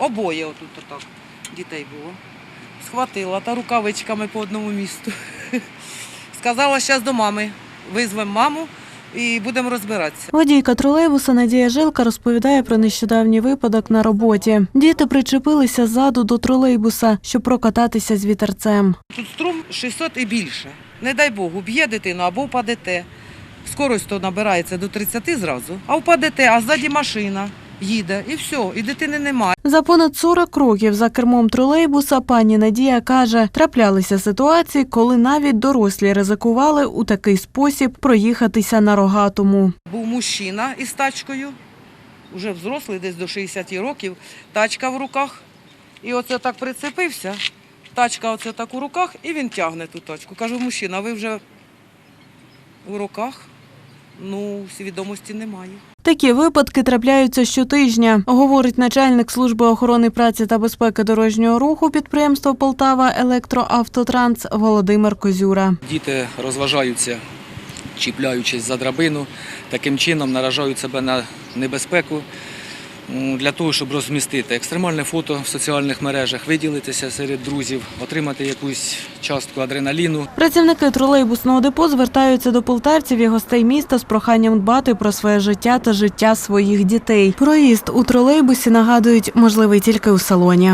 Обоє отут отак дітей було. Схватила та рукавичками по одному місту. Сказала, зараз до мами. Визвемо маму і будемо розбиратися. Водійка тролейбуса Надія Жилка розповідає про нещодавній випадок на роботі. Діти причепилися ззаду до тролейбуса, щоб прокататися з вітерцем. Тут струм 600 і більше. Не дай Бог, уб'є дитину або впадете. Скорость то набирається до 30 зразу, а впадете, а ззаді машина їде, і все, і дитини немає. За понад 40 років за кермом тролейбуса пані Надія каже, траплялися ситуації, коли навіть дорослі ризикували у такий спосіб проїхатися на рогатому. Був мужчина із тачкою, вже взрослий, десь до 60 років, тачка в руках. І оце так прицепився, тачка оце так у руках, і він тягне ту тачку. Кажу, мужчина, ви вже у руках? Ну, свідомості немає. Такі випадки трапляються щотижня, говорить начальник служби охорони праці та безпеки дорожнього руху підприємства Полтава Електроавтотранс Володимир Козюра. Діти розважаються, чіпляючись за драбину, таким чином наражають себе на небезпеку для того, щоб розмістити екстремальне фото в соціальних мережах, виділитися серед друзів, отримати якусь частку адреналіну. Працівники тролейбусного депо звертаються до полтавців і гостей міста з проханням дбати про своє життя та життя своїх дітей. Проїзд у тролейбусі нагадують можливий тільки у салоні.